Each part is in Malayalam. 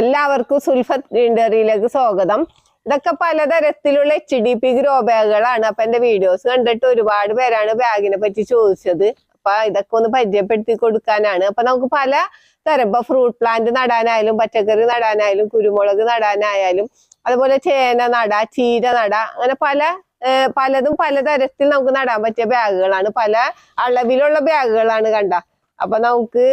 എല്ലാവർക്കും സുൽഫത്ത് ഗ്രീൻഡറിയിലേക്ക് സ്വാഗതം. ഇതൊക്കെ പലതരത്തിലുള്ള എച്ച് ഡി പി ഗ്രോ ബാഗുകളാണ്. അപ്പൊ എന്റെ വീഡിയോസ് കണ്ടിട്ട് ഒരുപാട് പേരാണ് ബാഗിനെ പറ്റി ചോദിച്ചത്. അപ്പൊ ഇതൊക്കെ ഒന്ന് പരിചയപ്പെടുത്തി കൊടുക്കാനാണ്. അപ്പൊ നമുക്ക് പല തരം ഇപ്പൊ ഫ്രൂട്ട് പ്ലാന്റ് നടാനായാലും പച്ചക്കറി നടാനായാലും കുരുമുളക് നടാനായാലും അതുപോലെ ചേന നട ചീര നട അങ്ങനെ പല പലതും പലതരത്തിൽ നമുക്ക് നടാൻ പറ്റിയ ബാഗുകളാണ്. പല അളവിലുള്ള ബാഗുകളാണ് കണ്ട. അപ്പൊ നമുക്ക്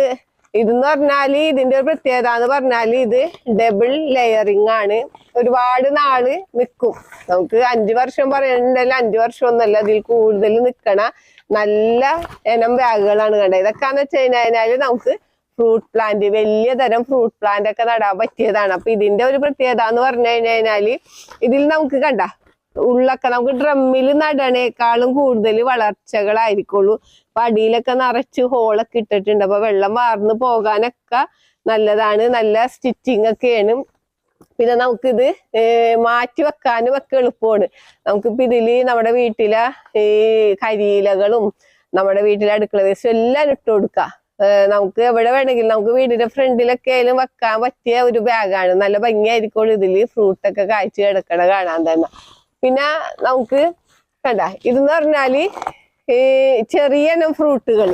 ഇതെന്ന് പറഞ്ഞാൽ ഇതിന്റെ ഒരു പ്രത്യേകത എന്ന് പറഞ്ഞാൽ ഇത് ഡബിൾ ലെയറിങ് ആണ്. ഒരുപാട് നാൾ നിൽക്കും നമുക്ക് അഞ്ചു വർഷം പറയണ്ടല്ല അഞ്ചു വർഷം ഒന്നല്ല ഇതിൽ കൂടുതൽ നിൽക്കണ നല്ല ഇനം ബാഗുകളാണ് കണ്ടത്. ഇതൊക്കെയാന്ന് വെച്ച് കഴിഞ്ഞാൽ നമുക്ക് ഫ്രൂട്ട് പ്ലാന്റ് വലിയ തരം ഫ്രൂട്ട് പ്ലാന്റ് ഒക്കെ നടാൻ പറ്റിയതാണ്. അപ്പൊ ഇതിന്റെ ഒരു പ്രത്യേകത എന്ന് പറഞ്ഞു കഴിഞ്ഞാൽ ഇതിൽ നമുക്ക് കണ്ട ഉള്ളൊക്കെ നമുക്ക് ഡ്രമ്മിൽ നടണേക്കാളും കൂടുതൽ വളർച്ചകളായിരിക്കുള്ളൂ. അപ്പൊ അടിയിലൊക്കെ നിറച്ച് ഹോളൊക്കെ ഇട്ടിട്ടുണ്ട്. അപ്പൊ വെള്ളം വാർന്ന് പോകാനൊക്കെ നല്ലതാണ്. നല്ല സ്റ്റിച്ചിങ് ഒക്കെയാണ്. പിന്നെ നമുക്കിത് മാറ്റി വെക്കാനും ഒക്കെ എളുപ്പമാണ്. നമുക്കിപ്പോ ഇതിൽ നമ്മുടെ വീട്ടിലെ ഈ കരിയിലകളും നമ്മുടെ വീട്ടിലെ അടുക്കള വേസ്റ്റും എല്ലാം ഇട്ട് കൊടുക്കാം. ഏർ നമുക്ക് എവിടെ വേണമെങ്കിലും നമുക്ക് വീടിന്റെ ഫ്രണ്ടിലൊക്കെ ആയാലും വെക്കാൻ പറ്റിയ ഒരു ബാഗാണ് നല്ല ഭംഗിയായിരിക്കും ഇതിൽ. ഫ്രൂട്ടൊക്കെ കായ്ച്ചു കിടക്കണ കാണാൻ തന്നെ. പിന്നെ നമുക്ക് കണ്ട ഇതെന്ന് പറഞ്ഞാൽ ഈ ചെറിയ ഇനം ഫ്രൂട്ടുകൾ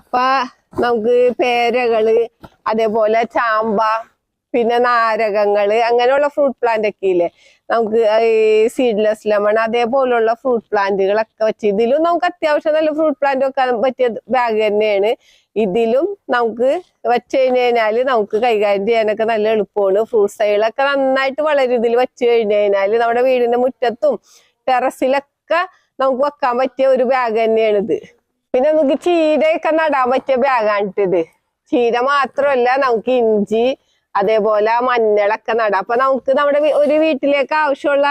ഇപ്പൊ നമുക്ക് പേരകൾ അതേപോലെ ചാമ്പ പിന്നെ നാരകങ്ങൾ അങ്ങനെയുള്ള ഫ്രൂട്ട് പ്ലാന്റ് ഒക്കെ ഇല്ലേ നമുക്ക് ഈ സീഡ്ലെസ് ലെമൺ അതേപോലുള്ള ഫ്രൂട്ട് പ്ലാന്റുകളൊക്കെ വെച്ച് ഇതിലും നമുക്ക് അത്യാവശ്യം നല്ല ഫ്രൂട്ട് പ്ലാന്റ് വെക്കാൻ പറ്റിയ ബാഗ് തന്നെയാണ്. ഇതിലും നമുക്ക് വെച്ച് കഴിഞ്ഞ് കഴിഞ്ഞാൽ നമുക്ക് കൈകാര്യം ചെയ്യാനൊക്കെ നല്ല എളുപ്പമാണ്. ഫ്രൂട്ട്സ് സൈഡിലൊക്കെ നന്നായിട്ട് വളരും ഇതിൽ വെച്ച് കഴിഞ്ഞ് കഴിഞ്ഞാൽ. നമ്മുടെ വീടിന്റെ മുറ്റത്തും ടെറസിലൊക്കെ നമുക്ക് വെക്കാൻ പറ്റിയ ഒരു ബാഗ് തന്നെയാണ് ഇത് പിന്നെ നമുക്ക് ചീരയൊക്കെ നടാൻ പറ്റിയ ബാഗാണിട്ടിത് ചീര മാത്രമല്ല നമുക്ക് ഇഞ്ചി അതേപോലെ മഞ്ഞളൊക്കെ നടാം. അപ്പൊ നമുക്ക് നമ്മുടെ ഒരു വീട്ടിലേക്ക് ആവശ്യമുള്ള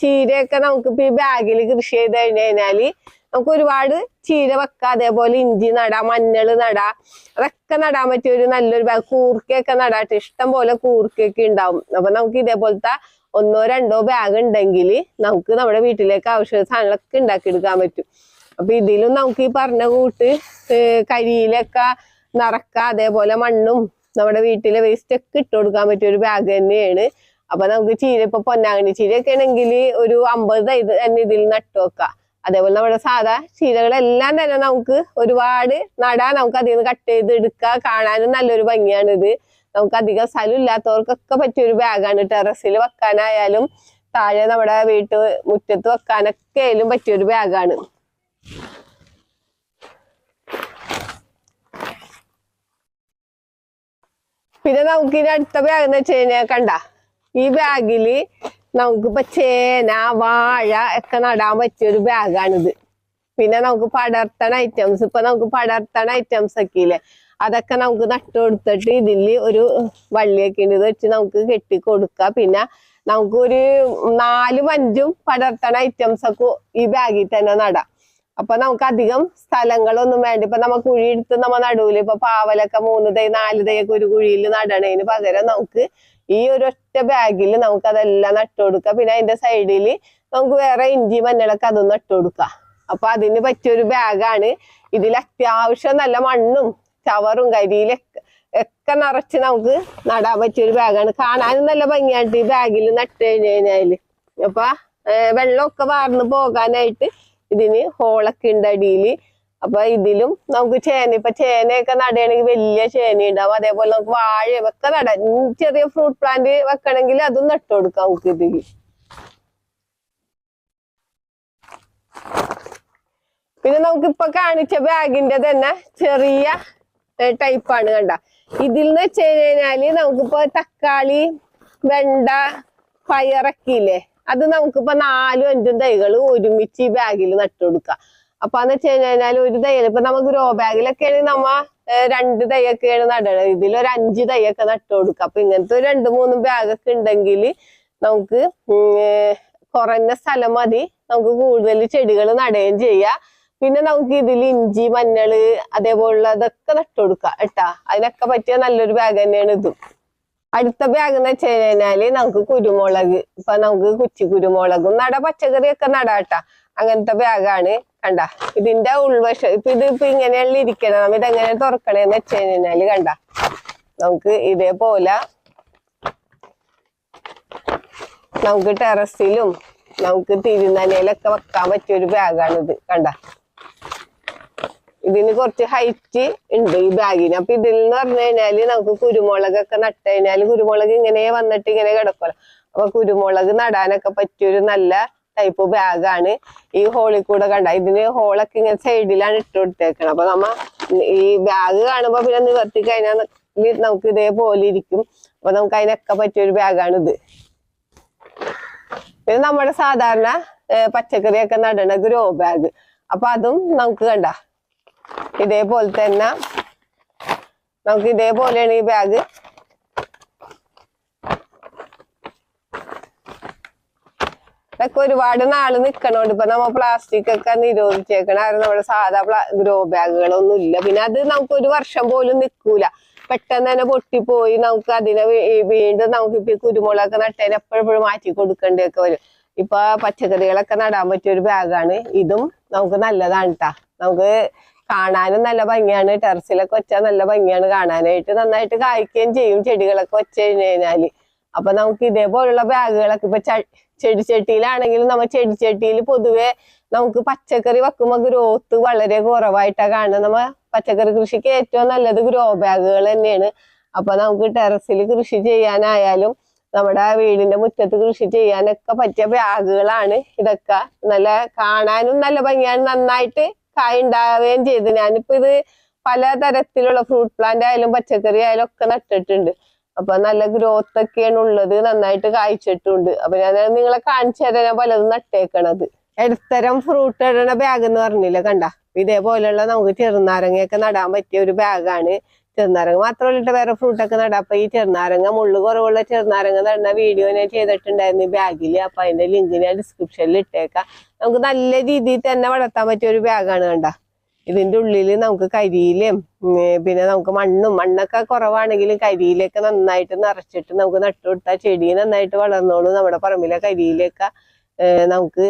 ചീരയൊക്കെ നമുക്ക് ഇപ്പൊ ഈ ബാഗിൽ കൃഷി ചെയ്ത് കഴിഞ്ഞു കഴിഞ്ഞാൽ നമുക്ക് ഒരുപാട് ചീര വെക്കാം അതേപോലെ ഇഞ്ചി നടാം മഞ്ഞൾ നടാം. അതൊക്കെ നടാൻ പറ്റിയ ഒരു നല്ലൊരു ബാഗ്. കൂർക്കയൊക്കെ നടാട്ടെ ഇഷ്ടം പോലെ കൂർക്കയൊക്കെ ഉണ്ടാവും. അപ്പൊ നമുക്ക് ഇതേപോലത്തെ ഒന്നോ രണ്ടോ ബാഗ് ഉണ്ടെങ്കിൽ നമുക്ക് നമ്മുടെ വീട്ടിലേക്ക് ആവശ്യമുള്ള സാധനങ്ങളൊക്കെ ഉണ്ടാക്കിയെടുക്കാൻ പറ്റും. അപ്പൊ ഇതിലും നമുക്ക് ഈ പറഞ്ഞ കൂട്ട് കരിയിലൊക്കെ നിറക്ക അതേപോലെ മണ്ണും നമ്മുടെ വീട്ടിലെ വേസ്റ്റ് ഒക്കെ ഇട്ട് കൊടുക്കാൻ പറ്റിയ ഒരു ബാഗ് തന്നെയാണ്. അപ്പൊ നമുക്ക് ചീര ഇപ്പൊ പൊന്നാങ്കണ്ണി ചീരയൊക്കെ ആണെങ്കിൽ ഒരു അമ്പത് ഇത് തന്നെ ഇതിൽ നട്ടു വെക്കാം. അതേപോലെ നമ്മുടെ സാധാ ചീരകളെല്ലാം തന്നെ നമുക്ക് ഒരുപാട് നടാൻ നമുക്ക് അതിൽ നിന്ന് കട്ട് ചെയ്ത് എടുക്കുക കാണാനും നല്ലൊരു ഭംഗിയാണ് ഇത്. നമുക്ക് അധികം സ്ഥലം ഇല്ലാത്തവർക്കൊക്കെ പറ്റിയ ഒരു ബാഗാണ് ടെറസിൽ വെക്കാനായാലും താഴെ നമ്മുടെ വീട്ട് മുറ്റത്ത് വെക്കാനൊക്കെ ആയാലും പറ്റിയ ഒരു ബാഗാണ് പിന്നെ നമുക്ക് ഇനി അടുത്ത ബാഗ് എന്ന് വെച്ച് കഴിഞ്ഞാൽ കണ്ട? ഈ ബാഗിൽ നമുക്കിപ്പോ ചേന വാഴ ഒക്കെ നടാൻ പറ്റിയ ഒരു ബാഗാണിത് പിന്നെ നമുക്ക് പടർത്തണ ഐറ്റംസ് ഇപ്പൊ നമുക്ക് പടർത്തണ ഐറ്റംസ് ഒക്കെ ഇല്ലേ? അതൊക്കെ നമുക്ക് നട്ടു കൊടുത്തിട്ട് ഇതിൽ ഒരു വള്ളിയൊക്കെ ഉണ്ട് ഇത് വെച്ച് നമുക്ക് കെട്ടി കൊടുക്കാം. പിന്നെ നമുക്കൊരു നാലും അഞ്ചും പടർത്തണ ഐറ്റംസ് ഒക്കെ ഈ ബാഗിൽ തന്നെ നടാം. അപ്പൊ നമുക്ക് അധികം സ്ഥലങ്ങളൊന്നും വേണ്ട. ഇപ്പൊ നമ്മ കുഴി എടുത്ത് നമ്മ നടുവിൽ ഇപ്പൊ പാവലൊക്കെ മൂന്ന് തൈ നാല് തൈ ഒക്കെ ഒരു കുഴിയിൽ നടണേന് പകരം നമുക്ക് ഈ ഒരു ഒറ്റ ബാഗിൽ നമുക്ക് അതെല്ലാം നട്ടു കൊടുക്കാം പിന്നെ അതിന്റെ സൈഡിൽ നമുക്ക് വേറെ ഇഞ്ചി മഞ്ഞളൊക്കെ അതൊന്നും നട്ടു കൊടുക്കാം അപ്പൊ അതിന് പറ്റിയൊരു ബാഗാണ്. ഇതിൽ അത്യാവശ്യം നല്ല മണ്ണും ചവറും കരിയിലൊക്കെ ഒക്കെ നിറച്ച് നമുക്ക് നടാൻ പറ്റിയൊരു ബാഗാണ്. കാണാനും നല്ല ഭംഗിയായിട്ട് ഈ ബാഗിൽ നട്ട് കഴിഞ്ഞു കഴിഞ്ഞാൽ. അപ്പൊ വെള്ളമൊക്കെ വാർന്ന് പോകാനായിട്ട് ഇതിന് ഹോളൊക്കെ ഉണ്ട് അടിയിൽ അപ്പൊ ഇതിലും നമുക്ക് ചേന ഇപ്പൊ ചേനയൊക്കെ നടുകയാണെങ്കിൽ വലിയ ചേന ഉണ്ടാവും. അതേപോലെ നമുക്ക് വാഴ ഒക്കെ നടാം. ചെറിയ ഫ്രൂട്ട് പ്ലാന്റ് വെക്കണമെങ്കിൽ അതും നട്ടു കൊടുക്കാം നമുക്ക് ഇതിൽ. പിന്നെ നമുക്ക് ഇപ്പൊ കാണിച്ച ബാഗിന്റെ തന്നെ ചെറിയ ടൈപ്പാണ് കണ്ട. ഇതിൽ നിന്ന് വെച്ച് കഴിഞ്ഞാൽ നമുക്കിപ്പോ തക്കാളി വെണ്ട പയറൊക്കെ ഇല്ലേ? അത് നമുക്കിപ്പോ നാലും അഞ്ചും തൈകൾ ഒരുമിച്ച് ഈ ബാഗിൽ നട്ടു കൊടുക്കാം അപ്പൊ എന്ന് വെച്ച് കഴിഞ്ഞാൽ ഒരു തൈകൾ ഇപ്പൊ നമുക്ക് ഗ്രോ ആണെങ്കിൽ നമ്മ രണ്ട് തൈയൊക്കെയാണ് നടണത് ഇതിൽ ഒരു അഞ്ച് തൈയൊക്കെ നട്ടു കൊടുക്കാം അപ്പൊ ഇങ്ങനത്തെ ഒരു രണ്ട് മൂന്ന് ബാഗൊക്കെ ഉണ്ടെങ്കിൽ നമുക്ക് കുറഞ്ഞ സ്ഥലം മതി. നമുക്ക് കൂടുതൽ ചെടികൾ നടുകയും ചെയ്യാം. പിന്നെ നമുക്ക് ഇതിൽ ഇഞ്ചി മഞ്ഞൾ അതേപോലുള്ളതൊക്കെ നട്ടു കൊടുക്കാം കേട്ടാ. അതിനൊക്കെ പറ്റിയ നല്ലൊരു ബാഗ് തന്നെയാണ് ഇതും. അടുത്ത ബാഗ് എന്ന് വെച്ച് കഴിഞ്ഞാൽ നമുക്ക് കുരുമുളക് ഇപ്പൊ നമുക്ക് കുച്ചി കുരുമുളകും നട പച്ചക്കറിയൊക്കെ നടാട്ട. അങ്ങനത്തെ ബാഗാണ് കണ്ട? ഇതിന്റെ ഉൾവശം ഇപ്പൊ ഇത് ഇപ്പൊ ഇങ്ങനെയുള്ള ഇരിക്കണം? നമ്മ ഇതെങ്ങനെ തുറക്കണേന്ന് വെച്ച് കഴിഞ്ഞാൽ കണ്ട? നമുക്ക് ഇതേപോലെ നമുക്ക് ടെറസിലും നമുക്ക് തിരുനലയിലൊക്കെ വെക്കാൻ പറ്റിയ ഒരു ബാഗാണിത് കണ്ട? ഇതിന് കുറച്ച് ഹൈറ്റ് ഉണ്ട് ഈ ബാഗിന്. അപ്പൊ ഇതിൽ നിന്ന് പറഞ്ഞു കഴിഞ്ഞാൽ നമുക്ക് കുരുമുളകൊക്കെ നട്ട് കഴിഞ്ഞാൽ കുരുമുളക് ഇങ്ങനെ വന്നിട്ട് ഇങ്ങനെ കിടക്കുമല്ലോ അപ്പൊ കുരുമുളക് നടാനൊക്കെ പറ്റിയൊരു നല്ല ടൈപ്പ് ബാഗാണ്. ഈ ഹോളിൽ കൂടെ കണ്ട ഇതിന് ഹോളൊക്കെ ഇങ്ങനെ സൈഡിലാണ് ഇട്ട് അപ്പൊ നമ്മ ഈ ബാഗ് കാണുമ്പോ പിന്നെ നിവർത്തി കഴിഞ്ഞാൽ നമുക്ക് ഇതേപോലെ ഇരിക്കും. അപ്പൊ നമുക്ക് അതിനൊക്കെ പറ്റിയൊരു ഇത് പിന്നെ നമ്മുടെ സാധാരണ പച്ചക്കറിയൊക്കെ നടണ ഗ്രോ ബാഗ്. അപ്പൊ അതും നമുക്ക് കണ്ട. ഇതേപോലെ തന്നെ നമുക്ക് ഇതേപോലെയാണ് ഈ ബാഗ് ഇതൊക്കെ ഒരുപാട് നാൾ നിക്കണോണ്ട് ഇപ്പൊ നമ്മ പ്ലാസ്റ്റിക് ഒക്കെ നിരോധിച്ചേക്കണ കാരണം നമ്മുടെ സാധാ പ്ലാ ഗ്രോ ബാഗുകളൊന്നും ഇല്ല. പിന്നെ അത് നമുക്ക് ഒരു വർഷം പോലും നിക്കൂല. പെട്ടെന്ന് തന്നെ പൊട്ടിപ്പോയി നമുക്ക് അതിനെ വീണ്ടും നമുക്ക് ഇപ്പൊ കുരുമുളകൊക്കെ നട്ടതിന് എപ്പോഴെപ്പോഴും മാറ്റി കൊടുക്കേണ്ടിയൊക്കെ വരും. ഇപ്പൊ പച്ചക്കറികളൊക്കെ നടാൻ പറ്റിയ ഒരു ബാഗാണ് ഇതും നമുക്ക് നല്ലതാണ് കേട്ടാ നമുക്ക് കാണാനും നല്ല ഭംഗിയാണ്. ടെറസിലൊക്കെ വെച്ചാൽ നല്ല ഭംഗിയാണ് കാണാനായിട്ട്. നന്നായിട്ട് കായ്ക്കുകയും ചെയ്യും ചെടികളൊക്കെ വെച്ച് കഴിഞ്ഞ് കഴിഞ്ഞാൽ. അപ്പൊ നമുക്ക് ഇതേപോലുള്ള ബാഗുകളൊക്കെ ഇപ്പൊ ചെടിച്ചട്ടിയിലാണെങ്കിലും നമ്മ ചെടിച്ചട്ടിയിൽ പൊതുവെ നമുക്ക് പച്ചക്കറി വെക്കുമ്പോൾ ഗ്രോത്ത് വളരെ കുറവായിട്ടാണ് കാണുന്നത്. നമ്മ പച്ചക്കറി കൃഷിക്ക് ഏറ്റവും നല്ലത് ഗ്രോ ബാഗുകൾ തന്നെയാണ്. അപ്പൊ നമുക്ക് ടെറസിൽ കൃഷി ചെയ്യാനായാലും നമ്മുടെ വീടിന്റെ മുറ്റത്ത് കൃഷി ചെയ്യാനൊക്കെ പറ്റിയ ബാഗുകളാണ് ഇതൊക്കെ. നല്ല കാണാനും നല്ല ഭംഗിയാണ്. നന്നായിട്ട് കായ ഉണ്ടാവുകയും ചെയ്തു. ഞാനിപ്പോ ഇത് പല തരത്തിലുള്ള ഫ്രൂട്ട് പ്ലാന്റ് ആയാലും പച്ചക്കറി ആയാലും ഒക്കെ നട്ടിട്ടുണ്ട്. അപ്പൊ നല്ല ഗ്രോത്ത് ഒക്കെയാണ് ഉള്ളത്. നന്നായിട്ട് കായ്ച്ചിട്ടുണ്ട്. അപ്പൊ ഞാൻ നിങ്ങളെ കാണിച്ചു തരാൻ പലതും നട്ടേക്കണത്. ഇടത്തരം ഫ്രൂട്ട് ഇടണ ബാഗ് എന്ന് പറഞ്ഞില്ല കണ്ട? ഇതേപോലെയുള്ള നമുക്ക് ചെറുനാരങ്ങയൊക്കെ നടാൻ പറ്റിയ ഒരു ബാഗാണ് ചെറുനാരങ്ങ മാത്രമല്ല വേറെ ഫ്രൂട്ട് ഒക്കെ നടാം. അപ്പൊ ഈ ചെറുനാരങ്ങ മുള്ളു കുറവുള്ള ചെറുനാരങ്ങ നടന്ന വീഡിയോ ഞാൻ ചെയ്തിട്ടുണ്ടായിരുന്നു. ബാഗിൽ അപ്പൊ അതിന്റെ ലിങ്ക് ഞാൻ ഡിസ്ക്രിപ്ഷനിൽ ഇട്ടേക്കാം. നമുക്ക് നല്ല രീതിയിൽ തന്നെ വളർത്താൻ പറ്റിയ ഒരു ബാഗാണ് കണ്ട. ഇതിന്റെ ഉള്ളിൽ നമുക്ക് കരിയിലും പിന്നെ നമുക്ക് മണ്ണും മണ്ണൊക്കെ കുറവാണെങ്കിലും കരിയിലൊക്കെ നന്നായിട്ട് നിറച്ചിട്ട് നമുക്ക് നട്ടുകൊടുത്താൽ ചെടി നന്നായിട്ട് വളർന്നോളൂ. നമ്മുടെ പറമ്പിലെ കരിയിലൊക്കെ നമുക്ക്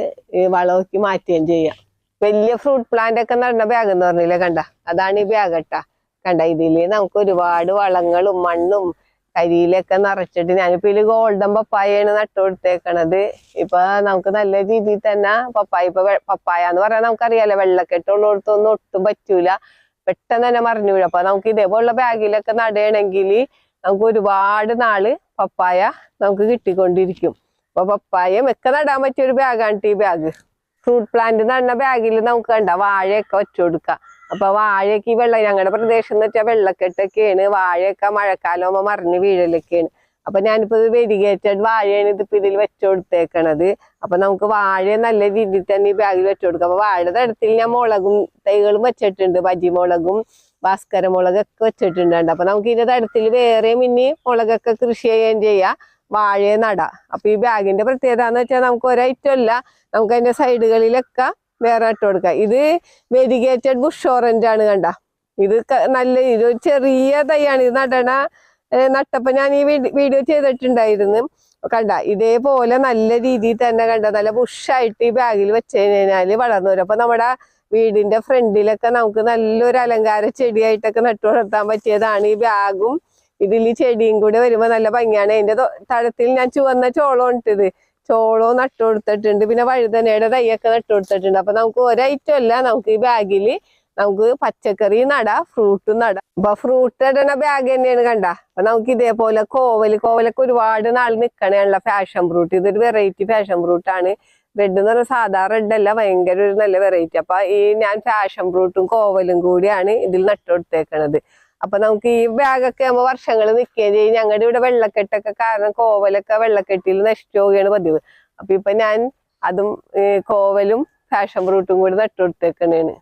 വളമൊക്കെ മാറ്റുകയും ചെയ്യാം. വലിയ ഫ്രൂട്ട് പ്ലാന്റ് ഒക്കെ നടന്ന ബാഗ് എന്ന് പറഞ്ഞില്ലേ കണ്ട? അതാണ് ഈ ബാഗ് കേട്ടാ കണ്ട ഇതിൽ. നമുക്ക് ഒരുപാട് വളങ്ങളും മണ്ണും കരിയിലൊക്കെ നിറച്ചിട്ട് ഞാനിപ്പോ ഇതിൽ ഗോൾഡൻ പപ്പായാണ് നട്ടു കൊടുത്തേക്കണത്. ഇപ്പൊ നമുക്ക് നല്ല രീതിയിൽ തന്നെ പപ്പായ ഇപ്പൊ പപ്പായ എന്ന് പറയാൻ നമുക്കറിയാലോ വെള്ളക്കെട്ടുള്ളിടത്തൊന്നും ഒട്ടും പറ്റൂല. പെട്ടെന്ന് തന്നെ മറിഞ്ഞു വീഴും. അപ്പൊ നമുക്ക് ഇതേപോലുള്ള ബാഗിലൊക്കെ നടയണമെങ്കിൽ നമുക്ക് ഒരുപാട് നാൾ പപ്പായ നമുക്ക് കിട്ടിക്കൊണ്ടിരിക്കും. അപ്പൊ പപ്പായം ഒക്കെ നടാൻ പറ്റിയ ഒരു ബാഗാണ് ഈ ബാഗ് ഫ്രൂട്ട് പ്ലാന്റ് നടുന്ന ബാഗിൽ നമുക്ക് കണ്ട വാഴയൊക്കെ വെച്ചു കൊടുക്കാം. അപ്പൊ വാഴയൊക്കെ ഈ വെള്ളം ഞങ്ങളുടെ പ്രദേശം എന്ന് വെച്ചാൽ വെള്ളക്കെട്ടൊക്കെയാണ്. വാഴയൊക്കെ മഴക്കാലമാകുമ്പോ മറിഞ്ഞ് വീഴലൊക്കെയാണ്. അപ്പൊ ഞാനിപ്പോ ഇത് വെരിഗേറ്റഡ് വാഴയാണ് ഇതിപ്പോ ഇതിൽ വെച്ചു കൊടുത്തേക്കണത്. അപ്പൊ നമുക്ക് വാഴ നല്ല രീതിയിൽ തന്നെ ഈ ബാഗിൽ വെച്ചു കൊടുക്കാം. അപ്പൊ വാഴയുടെ തടത്തിൽ ഞാൻ മുളകും തൈകളും വെച്ചിട്ടുണ്ട്. ബജിമുളകും ഭാസ്കര മുളകൊക്കെ വെച്ചിട്ടുണ്ട് അപ്പൊ നമുക്ക് ഇതിന്റെ തടത്തിൽ വേറെ മിന്നി മുളകൊക്കെ കൃഷി ചെയ്യുകയും ചെയ്യാം. വാഴയെ നട. അപ്പൊ ഈ ബാഗിന്റെ പ്രത്യേകത എന്ന് വെച്ചാൽ നമുക്ക് ഒരൈറ്റം അല്ല. നമുക്ക് അതിന്റെ സൈഡുകളിലൊക്കെ വേറെ ഇട്ട് കൊടുക്കാം ഇത് വെരിഗേറ്റഡ് ബുഷ് ഓറഞ്ച് ആണ് കണ്ട. ഇത് നല്ല ഇത് ചെറിയ തൈയാണ്. ഇത് നടണ ഏർ നട്ടപ്പോ ഞാൻ ഈ വീഡിയോ ചെയ്തിട്ടുണ്ടായിരുന്നു. കണ്ട ഇതേപോലെ നല്ല രീതിയിൽ തന്നെ കണ്ട നല്ല ബുഷായിട്ട് ഈ ബാഗിൽ വെച്ച് കഴിഞ്ഞാൽ വളർന്നു വരും. അപ്പൊ നമ്മുടെ വീടിന്റെ ഫ്രണ്ടിലൊക്കെ നമുക്ക് നല്ലൊരു അലങ്കാര ചെടിയായിട്ടൊക്കെ നട്ടു വളർത്താൻ പറ്റിയതാണ് ഈ ബാഗും ഇതിൽ ചെടിയും കൂടെ വരുമ്പോ നല്ല ഭംഗിയാണ്. അതിന്റെ തഴത്തിൽ ഞാൻ ചുവന്ന ചോളം ഇട്ടത്. ചോളവും നട്ടു കൊടുത്തിട്ടുണ്ട് പിന്നെ വഴുതനയുടെ തൈയൊക്കെ നട്ടു കൊടുത്തിട്ടുണ്ട് അപ്പൊ നമുക്ക് ഒരൈറ്റം അല്ല നമുക്ക് ഈ ബാഗിൽ നമുക്ക് പച്ചക്കറി നടാം ഫ്രൂട്ടും നടാം. അപ്പൊ ഫ്രൂട്ട് ഇടണ ബാഗ് തന്നെയാണ് കണ്ട. അപ്പൊ നമുക്ക് ഇതേപോലെ കോവൽ കോവലൊക്കെ ഒരുപാട് നാൾ നിക്കണേയുള്ള ഫാഷൻ ഫ്രൂട്ട്. ഇതൊരു വെറൈറ്റി ഫാഷൻ ഫ്രൂട്ട് ആണ് റെഡ് എന്ന് പറഞ്ഞാൽ സാധാ റെഡ് അല്ല ഭയങ്കര ഒരു നല്ല വെറൈറ്റി. അപ്പൊ ഈ ഞാൻ ഫാഷൻ ഫ്രൂട്ടും കോവലും കൂടിയാണ് ഇതിൽ നട്ടു കൊടുത്തേക്കണത് അപ്പൊ നമുക്ക് ഈ ബാഗൊക്കെ ആകുമ്പോൾ വർഷങ്ങൾ നിൽക്കുകയും ചെയ്യും. ഞങ്ങളുടെ ഇവിടെ വെള്ളക്കെട്ടൊക്കെ കാരണം കോവലൊക്കെ വെള്ളക്കെട്ടിൽ നശിച്ചു പോവുകയാണ് പതിവ്. അപ്പൊ ഇപ്പൊ ഞാൻ അതും കോവലും ഫാഷൻ ഫ്രൂട്ടും കൂടി നട്ടു കൊടുത്തേക്കണേണ്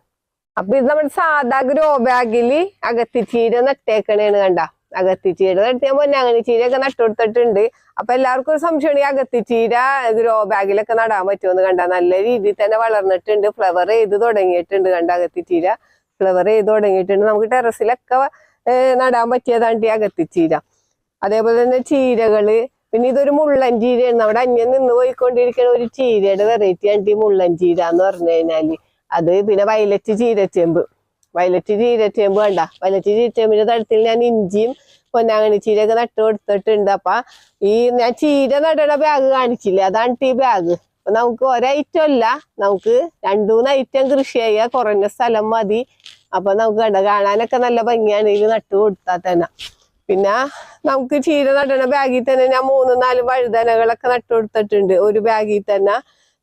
അപ്പൊ ഇത് നമ്മുടെ സാധാ ഗ്രോ ബാഗിൽ അകത്തിച്ചീര നട്ടേക്കണേണ് കണ്ട. അകത്തിച്ചീര നട്ട് ഞാൻ പൊന്നാങ്ങണി ചീരയൊക്കെ നട്ടുകൊടുത്തിട്ടുണ്ട്. അപ്പൊ എല്ലാവർക്കും ഒരു സംശയമാണ് ഈ അകത്തിച്ചീര ഗ്രോ ബാഗിലൊക്കെ നടാൻ പറ്റുമെന്ന് കണ്ട. നല്ല രീതിയിൽ തന്നെ വളർന്നിട്ടുണ്ട്. ഫ്ലവർ ചെയ്ത് തുടങ്ങിയിട്ടുണ്ട് കണ്ട അകത്തിച്ചീര. ഫ്ലവർ ചെയ്ത് തുടങ്ങിയിട്ടുണ്ട്. നമുക്ക് ടെറസിലൊക്കെ നടാൻ പറ്റിയതാണ് ഈ അകത്തിച്ചീര. അതേപോലെ തന്നെ ചീരകൾ. പിന്നെ ഇതൊരു മുള്ളൻ ചീരയാണ് നമ്മുടെ അന്യം നിന്ന് പോയിക്കൊണ്ടിരിക്കുന്ന ഒരു ചീരയുടെ വെറൈറ്റി ആണ് മുള്ളൻ ചീര എന്ന് പറഞ്ഞു കഴിഞ്ഞാൽ. അത് പിന്നെ വയലറ്റ് ചീരച്ചേമ്പ്. വയലറ്റ് ചീരച്ചേമ്പ് വേണ്ട വയലറ്റ് ചീരച്ചേമ്പിന്റെ തടത്തിൽ ഞാൻ ഇഞ്ചിയും പൊന്നാങ്ങണി ചീരയൊക്കെ നട്ടു കൊടുത്തിട്ടുണ്ട്. അപ്പൊ ഈ ഞാൻ ചീര നടണ ബാഗ് കാണിച്ചില്ലേ? അതാണ് ഈ ബാഗ് നമുക്ക് ഒരൈറ്റം അല്ല. നമുക്ക് രണ്ടു മൂന്ന് ഐറ്റം കൃഷി ചെയ്യുക കുറഞ്ഞ സ്ഥലം മതി. അപ്പൊ നമുക്ക് കണ്ട കാണാനൊക്കെ നല്ല ഭംഗിയാണ്. ഇത് നട്ടു കൊടുത്താൽ തന്നെ. പിന്നെ നമുക്ക് ചീര നടണ ബാഗിൽ തന്നെ ഞാൻ മൂന്ന് നാല് വഴുതനകളൊക്കെ നട്ടു കൊടുത്തിട്ടുണ്ട്. ഒരു ബാഗിൽ തന്നെ.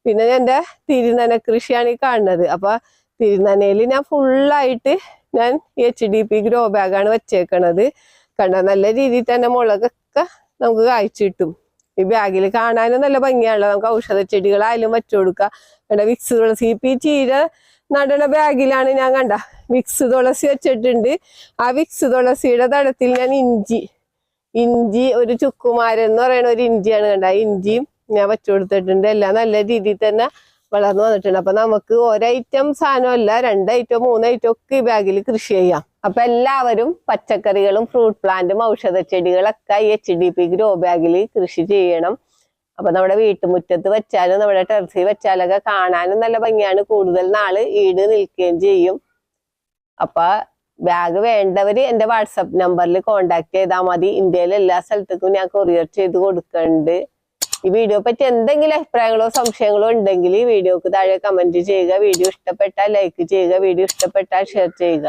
പിന്നെ എന്റെ തിരുനന കൃഷിയാണ് ഈ കാണുന്നത്. അപ്പൊ തിരുനനയിൽ ഞാൻ ഫുള്ളായിട്ട് ഞാൻ എച്ച് ഡി പി ഗ്രോ ബാഗാണ് വെച്ചേക്കണത്. കണ്ട നല്ല രീതിയിൽ തന്നെ മുളകൊക്കെ നമുക്ക് കായ്ച്ചു കിട്ടും. ഈ ബാഗിൽ കാണാനും നല്ല ഭംഗിയാണല്ലോ. നമുക്ക് ഔഷധ ചെടികളായാലും വെച്ചു കൊടുക്കാം. കണ്ട വിക്സ് തുളസി ഇപ്പൊ ഈ ചീര നടണ ബാഗിലാണ് ഞാൻ കണ്ട വിക്സ് തുളസി വെച്ചിട്ടുണ്ട്. ആ വിക്സ് തുളസിയുടെ തടത്തിൽ ഞാൻ ഇഞ്ചി ഇഞ്ചി ഒരു ചുക്കുമാരൻ എന്ന് പറയുന്ന ഒരു ഇഞ്ചിയാണ് കണ്ട ഇഞ്ചിയും ഞാൻ വെച്ചു കൊടുത്തിട്ടുണ്ട്. എല്ലാം നല്ല രീതിയിൽ തന്നെ വളർന്നു വന്നിട്ടുണ്ട്. അപ്പൊ നമുക്ക് ഒരൈറ്റം സാധനമല്ല രണ്ടൈറ്റം മൂന്നൈറ്റം ഒക്കെ ഈ ബാഗിൽ കൃഷി ചെയ്യാം. അപ്പൊ എല്ലാവരും പച്ചക്കറികളും ഫ്രൂട്ട് പ്ലാന്റും ഔഷധ ചെടികളൊക്കെ ഈ എച്ച് ഡി പി ഗ്രോ ബാഗിൽ കൃഷി ചെയ്യണം. അപ്പൊ നമ്മുടെ വീട്ടുമുറ്റത്ത് വെച്ചാലും നമ്മുടെ ടെറസിൽ വെച്ചാലൊക്കെ കാണാനും നല്ല ഭംഗിയാണ്. കൂടുതൽ നാൾ ഈട് നിൽക്കുകയും ചെയ്യും. അപ്പൊ ബാഗ് വേണ്ടവര് എന്റെ വാട്സപ്പ് നമ്പറിൽ കോണ്ടാക്ട് ചെയ്താൽ മതി. ഇന്ത്യയിലെ എല്ലാ സ്ഥലത്തേക്കും ഞാൻ കൊറിയർ ചെയ്ത് കൊടുക്കുന്നുണ്ട് ഈ വീഡിയോ പറ്റി എന്തെങ്കിലും അഭിപ്രായങ്ങളോ സംശയങ്ങളോ ഉണ്ടെങ്കിൽ ഈ വീഡിയോക്ക് താഴെ കമന്റ് ചെയ്യുക. വീഡിയോ ഇഷ്ടപ്പെട്ടാൽ ലൈക്ക് ചെയ്യുക. വീഡിയോ ഇഷ്ടപ്പെട്ടാൽ ഷെയർ ചെയ്യുക.